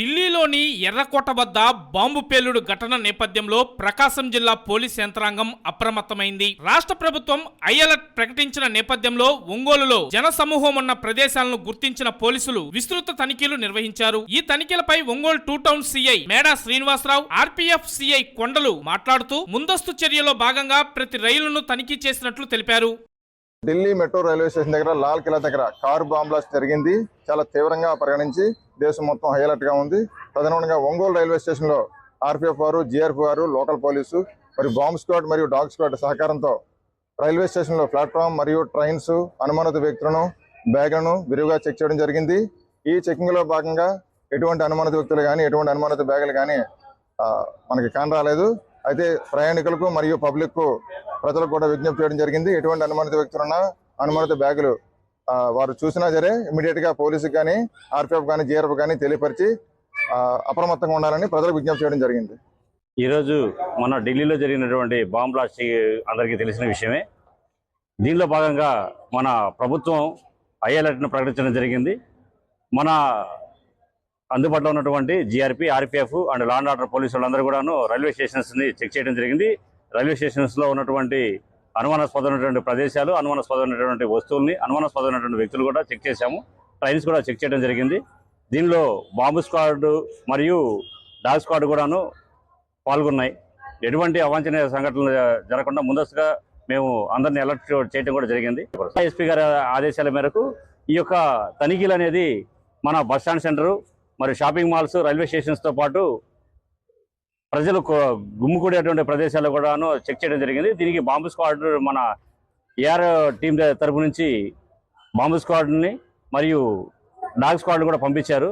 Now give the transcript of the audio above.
ఢిల్లీలోని ఎర్రకోట వద్ద బాంబు పేలుడు ఘటన నేపథ్యంలో ప్రకాశం జిల్లా పోలీస్ యంత్రాంగం అప్రమత్తమైంది. రాష్ట్ర ప్రభుత్వం ఐఎలర్ట్ ప్రకటించిన నేపథ్యంలో ఒంగోలులో జనసమూహం ఉన్న ప్రదేశాలను గుర్తించిన పోలీసులు విస్తృత తనిఖీలు నిర్వహించారు. ఈ తనిఖీలపై Ongole two town CI Meda Srinivasarao RPF CI Kondalu మాట్లాడుతూ ముందస్తు చర్యలో భాగంగా ప్రతి రైలును తనిఖీ చేసినట్లు తెలిపారు. ఢిల్లీ మెట్రో రైల్వే స్టేషన్ దగ్గర లాల్ కిలా దగ్గర కారు బాంబ్లాస్ట్ జరిగింది. చాలా తీవ్రంగా పరిగణించి దేశం మొత్తం హైలైట్గా ఉంది. తదనుగుణంగా ఒంగోలు రైల్వే స్టేషన్లో ఆర్పీఎఫ్ వారు జిఆర్పి వారు లోకల్ పోలీసు మరియు బాంబ్ స్క్వాడ్ మరియు డాగ్ స్క్వాడ్ సహకారంతో రైల్వే స్టేషన్లో ప్లాట్ఫామ్ మరియు ట్రైన్స్ అనుమానిత వ్యక్తులను బ్యాగులను విరివిగా చెక్ చేయడం జరిగింది. ఈ చెకింగ్లో భాగంగా ఎటువంటి అనుమానిత వ్యక్తులు కానీ ఎటువంటి అనుమానిత బ్యాగులు కానీ మనకి మనకి కానరాలేదు అయితే ప్రయాణికులకు మరియు పబ్లిక్కు ప్రజలకు కూడా విజ్ఞప్తి చేయడం జరిగింది. ఎటువంటి అనుమానిత వ్యక్తులున్నా అనుమానిత బ్యాగులు వారు చూసినా సరే ఇమీడియట్గా పోలీసుకి కానీ ఆర్పిఎఫ్ కానీ జిఆర్ఎఫ్ కానీ తెలియపరిచి అప్రమత్తంగా ఉండాలని ప్రజలకు విజ్ఞప్తి చేయడం జరిగింది. ఈరోజు మన ఢిల్లీలో జరిగినటువంటి బాంబ్ బ్లాస్ట్ అందరికీ తెలిసిన విషయమే. దీనిలో భాగంగా మన ప్రభుత్వం హై అలర్ట్ను ప్రకటించడం జరిగింది. మన అందుబాటులో ఉన్నటువంటి GRP RPF and land order police వాళ్ళందరూ కూడాను రైల్వే స్టేషన్స్ని చెక్ చేయడం జరిగింది. రైల్వే స్టేషన్స్లో ఉన్నటువంటి అనుమానాస్పదమైనటువంటి ప్రదేశాలు అనుమానాస్పదమైనటువంటి వస్తువుల్ని అనుమానాస్పదమైనటువంటి వ్యక్తులు కూడా చెక్ చేశాము. ట్రైన్స్ కూడా చెక్ చేయడం జరిగింది. దీనిలో బాంబు స్క్వాడ్ మరియు డాగ్ స్క్వాడ్ కూడాను పాల్గొన్నాయి. ఎటువంటి అవాంఛనీయ సంఘటనలు జరగకుండా ముందస్తుగా మేము అందరిని అలర్ట్ చేయడం కూడా జరిగింది. ఎస్పీ గారి ఆదేశాల మేరకు ఈ యొక్క తనిఖీలు అనేది మన బస్ స్టాండ్ సెంటరు మరి షాపింగ్ మాల్స్ రైల్వే స్టేషన్స్తో పాటు ప్రజలు గుమ్ముకూడేటువంటి ప్రదేశాలు కూడాను చెక్ చేయడం జరిగింది. దీనికి బాంబు స్క్వాడ్ మన ఏఆర్ టీం తరపు నుంచి బాంబు స్క్వాడ్ని మరియు డాగ్ స్క్వాడ్ కూడా పంపించారు.